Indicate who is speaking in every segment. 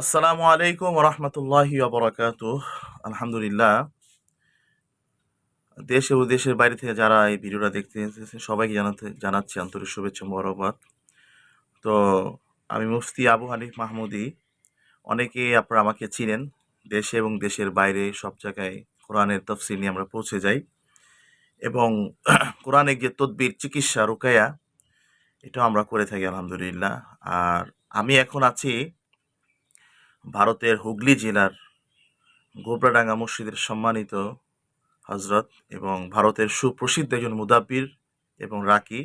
Speaker 1: আসসালামু আলাইকুম রহমতুল্লাহি বরাকাত আলহামদুলিল্লাহ। দেশ ও দেশের বাইরে থেকে যারা এই ভিডিওটা দেখতে এসেছে সবাইকে জানাতে, জানাচ্ছি আন্তরিক শুভেচ্ছা মোবারকবাদ তো আমি মুফতি আবু হানিফ মাহমুদি, অনেকে আপনারা আমাকে চিনেন, দেশে এবং দেশের বাইরে সব জায়গায় কোরআনের তফসিল নিয়ে আমরা পৌঁছে যাই। এবং কোরআনের যে তদ্বির, চিকিৎসা, রুকায়া, এটাও আমরা করে থাকি, আলহামদুলিল্লাহ। আর আমি এখন আছি ভারতের হুগলি জেলার গোবরাডাঙ্গা মসজিদের সম্মানিত হজরত এবং ভারতের সুপ্রসিদ্ধ একজন মুদাব্বির এবং রাকি,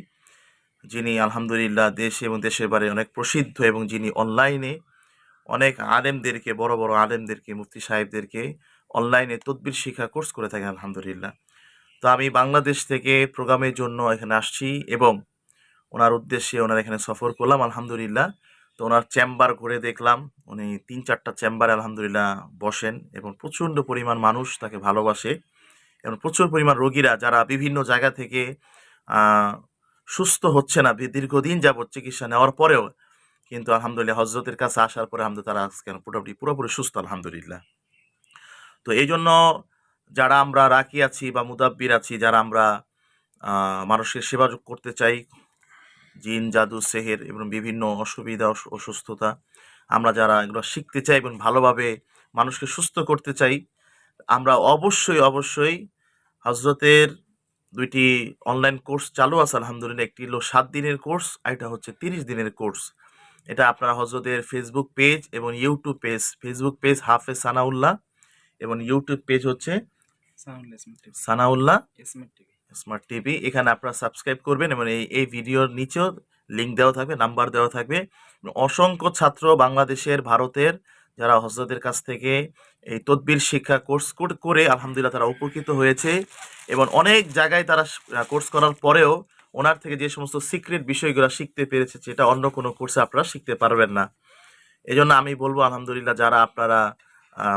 Speaker 1: যিনি আলহামদুলিল্লাহ দেশে এবং দেশের বাইরে অনেক প্রসিদ্ধ এবং যিনি অনলাইনে অনেক আলেমদেরকে, বড় বড় আলেমদেরকে, মুফতি সাহেবদেরকে অনলাইনে তদবির শিক্ষা কোর্স করে থাকেন আলহামদুলিল্লাহ। তো আমি বাংলাদেশ থেকে প্রোগ্রামের জন্য এখানে আসছি এবং ওনার উদ্দেশ্যে ওনার এখানে সফর করলাম, আলহামদুলিল্লাহ। তো ওনার চেম্বার ঘুরে দেখলাম। উনি তিন চারটা চেম্বারে আলহামদুলিল্লাহ বসেন এবং প্রচণ্ড পরিমাণ মানুষ তাকে ভালোবাসে এবং প্রচুর পরিমাণ রোগীরা যারা বিভিন্ন জায়গা থেকে সুস্থ হচ্ছে না দীর্ঘদিন যাবৎ চিকিৎসা নেওয়ার পরেও কিন্তু আলহামদুলিল্লাহ হজরতের কাছে আসার পরে আলহামদুলিল্লাহ তারা আজকে পুরোপুরি পুরোপুরি সুস্থ আলহামদুলিল্লাহ। তো এই জন্য যারা আমরা রাকি আছি বা মুদাব্বির আছি, যারা আমরা মানুষের সেবা করতে চাই জিন জাদু সেহের এবং বিভিন্ন অসুবিধা অসুস্থতা আমরা যারা এগুলো শিখতে চাই এবং ভালোভাবে মানুষকে সুস্থ করতে চাই আমরা অবশ্যই অবশ্যই হজরতের দুইটি অনলাইন কোর্স চালু আছে আলহামদুলিল্লাহ। একটি হলো সাত দিনের কোর্স আর এটা হচ্ছে তিরিশ দিনের কোর্স এটা আপনারা হজরতের ফেসবুক পেজ এবং YouTube page Facebook page Hafez Sanaullah এবং ইউটিউব পেজ হচ্ছে সানাউল্লাহ
Speaker 2: স্মার্ট টিভি
Speaker 1: এখানে আপনারা সাবস্ক্রাইব করবেন এবং এই এই ভিডিওর নিচেও লিঙ্ক দেওয়া থাকবে নাম্বার দেওয়া থাকবে। অসংখ্য ছাত্র বাংলাদেশের, ভারতের, যারা হজরতের কাছ থেকে এই তদবির শিক্ষা কোর্স করে আলহামদুলিল্লাহ তারা উপকৃত হয়েছে এবং অনেক জায়গায় তারা কোর্স করার পরেও ওনার থেকে যে সমস্ত সিক্রেট বিষয়গুলো শিখতে পেরেছে সেটা অন্য কোনো কোর্সে আপনারা শিখতে পারবেন না। এই জন্য আমি বলব আলহামদুলিল্লাহ যারা আপনারা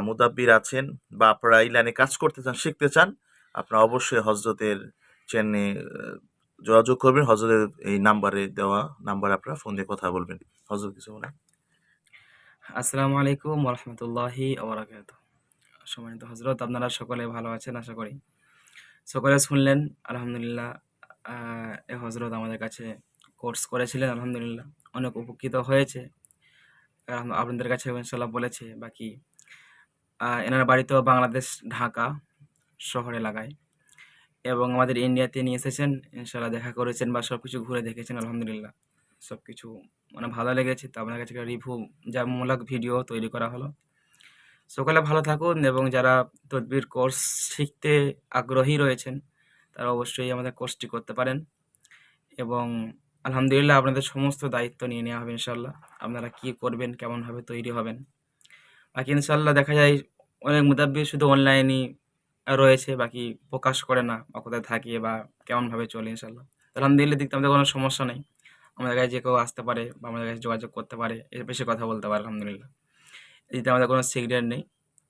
Speaker 1: মুদাব্বির আছেন বা আপনারা এই লাইনে কাজ করতে চান, শিখতে চান, আপনারা অবশ্যই হজরতের চ্যানেলে যোগাযোগ করবেন। হজরতের এই নাম্বারে দেওয়া নাম্বারে আপনারা ফোন দিয়ে কথা বলবেন। হজরত, কিছু বলেন?
Speaker 2: আসসালামু আলাইকুম ওরহমতুল্লাহি ওবরাকাত সম্মানিত হজরত, আপনারা সকলে ভালো আছেন? আশা করি সকলে শুনলেন। আলহামদুলিল্লাহ এ হজরত আমাদের কাছে কোর্স করেছিলেন। আলহামদুলিল্লাহ, অনেক উপকৃত হয়েছে। আপনাদের কাছে ইনশাল্লাহ বলেছে, বাকি এনার বাড়ি তো বাংলাদেশ, ঢাকা শহর এলাকায় এবং আমাদের ইন্ডিয়াতে নিয়ে এসেছেন। ইনশাল্লাহ দেখা করেছেন বা সব কিছু ঘুরে দেখেছেন, আলহামদুলিল্লাহ। সব কিছু মানে ভালো লেগেছে। তো আপনার কাছে একটা রিভিউ যা মূলক ভিডিও তৈরি করা হলো। সকলে ভালো থাকুন এবং যারা তদবির কোর্স শিখতে আগ্রহী রয়েছেন, তারা অবশ্যই আমাদের কোর্সটি করতে পারেন। এবং আলহামদুলিল্লাহ আপনাদের সমস্ত দায়িত্ব নিয়ে নেওয়া হবে ইনশাল্লাহ আপনারা কী করবেন, কেমনভাবে তৈরি হবেন। বাকি ইনশাল্লাহ দেখা যায় অনেক মুদাব্বির শুধু অনলাইনই রয়েছে, বাকি প্রকাশ করে না বা কোথায় থাকে বা কেমনভাবে চলে ইনশাল্লাহ আলহামদুলিল্লাহ দিক আমাদের কোনো সমস্যা নেই। আমাদের কাছে যে কেউ আসতে পারে বা আমাদের কাছে যোগাযোগ করতে পারে, এর বেশি কথা বলতে পারে আলহামদুলিল্লাহ। এতে আমাদের কোনো সিক্রেট নেই।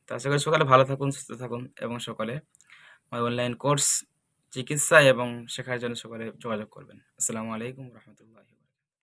Speaker 2: তো আশা করি সকালে ভালো থাকুন, সুস্থ থাকুন এবং সকলে অনলাইন কোর্স চিকিৎসা এবং শেখার জন্য সকলে যোগাযোগ করবেন। আসসালামু আলাইকুম রহমতুল্লাহ